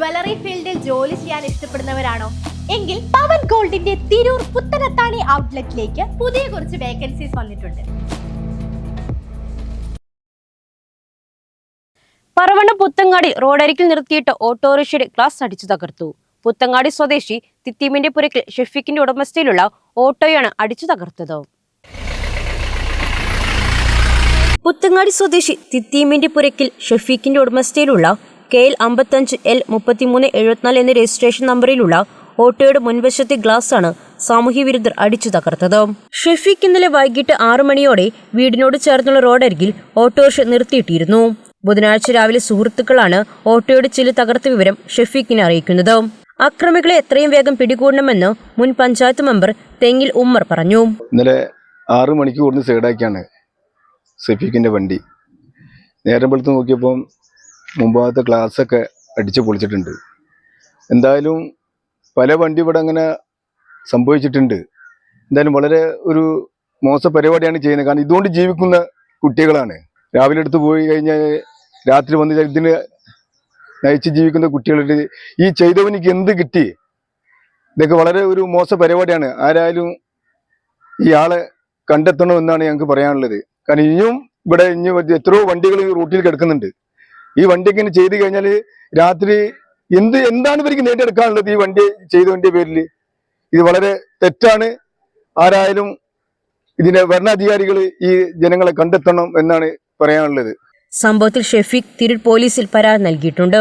Jewellery ഫീൽഡിൽ ജോലി ചെയ്യാൻ ഇഷ്ടപ്പെടുന്നവരാണോ? എങ്കിൽ പവൻ ഗോൾഡിന്റെ തിരൂർ പുത്തനത്താണി ഔട്ട്ലെറ്റിലേക്ക് പുതിയ കുറച്ച് വേക്കൻസീസ് വന്നിട്ടുണ്ട്. പറവണ്ണ പുത്തങ്ങാടി റോഡരികിൽ നിർത്തിയിട്ട് ഓട്ടോറിക്ഷയുടെ ഗ്ലാസ് അടിച്ചു തകർത്തു. പുത്തങ്ങാടി സ്വദേശി തിത്തീമിന്റെ പുരക്കിൽ ഷെഫീഖിന്റെ ഉടമസ്ഥയിലുള്ള ഓട്ടോയാണ് അടിച്ചു തകർത്തത്. പുത്തങ്ങാടി സ്വദേശി തിത്തീമിന്റെ പുരക്കിൽ ഷെഫീഖിന്റെ ഉടമസ്ഥയിലുള്ള കെ എൽ അമ്പത്തഞ്ച് എൽ മുപ്പത്തിമൂന്ന് എഴുപത്തിനാല് എന്ന രജിസ്ട്രേഷൻ നമ്പറിലുള്ള ഓട്ടോയുടെ മുൻവശത്തെ ഗ്ലാസ്സാണ് സാമൂഹ്യ വിരുദ്ധർ അടിച്ചു തകർത്തത്. ഷെഫീഖ് ഇന്നലെ വൈകിട്ട് ആറു മണിയോടെ വീടിനോട് ചേർന്നുള്ള റോഡരികിൽ ഓട്ടോറിക്ഷ നിർത്തിയിട്ടിരുന്നു. ബുധനാഴ്ച രാവിലെ സുഹൃത്തുക്കളാണ് ഓട്ടോയുടെ ചില തകർത്ത വിവരം ഷെഫീഖിനെ അറിയിക്കുന്നത്. അക്രമികളെ എത്രയും വേഗം പിടികൂടണമെന്ന് മുൻ പഞ്ചായത്ത് മെമ്പർ തെങ്ങിൽ ഉമ്മർ പറഞ്ഞു. ഇന്നലെ ആറു മണിക്ക് കൊടുന്ന് സൈഡാക്കിയാണ് ഷെഫീഖിന്റെ വണ്ടി. നേരം വെളുത്ത് നോക്കിയപ്പം മുമ്പാകത്തെ ഗ്ലാസ്സൊക്കെ അടിച്ച് പൊളിച്ചിട്ടുണ്ട്. എന്തായാലും പല വണ്ടി ഇവിടെ അങ്ങനെ സംഭവിച്ചിട്ടുണ്ട്. എന്തായാലും വളരെ ഒരു മോശ പരിപാടിയാണ് ചെയ്യുന്നത്. കാരണം ഇതുകൊണ്ട് ജീവിക്കുന്ന കുട്ടികളാണ്. രാവിലെ എടുത്ത് പോയി കഴിഞ്ഞാൽ രാത്രി വന്ന് ഇതിന് നയിച്ച് ജീവിക്കുന്ന കുട്ടികളുടെ ഈ ചെയ്തവനിക്ക് എന്ത് കിട്ടി? ഇതൊക്കെ വളരെ ഒരു മോശ പരിപാടിയാണ്. ആരായാലും ഈ ആളെ കണ്ടെത്തണമെന്നാണ് ഞങ്ങൾക്ക് പറയാനുള്ളത്. കാരണം ഇനിയും ഇവിടെ ഇനി എത്രയോ വണ്ടികൾ റൂട്ടിൽ കിടക്കുന്നുണ്ട്. ഈ വണ്ടിയൊക്കെ ഇങ്ങനെ ചെയ്ത് കഴിഞ്ഞാൽ രാത്രി എന്ത് എന്താണ് ഇവർക്ക് നേടിയെടുക്കാനുള്ളത് ഈ വണ്ടി ചെയ്തതിന്റെ പേരിൽ? ഇത് വളരെ തെറ്റാണ്. ആരായാലും ഇതിന്റെ ഭരണാധികാരികൾ ഈ ജനങ്ങളെ കണ്ടെത്തണം എന്നാണ് പറയാനുള്ളത്. സംഭവത്തിൽ ഷെഫീഖ് തിരൂർ പോലീസിൽ പരാതി നൽകിയിട്ടുണ്ട്.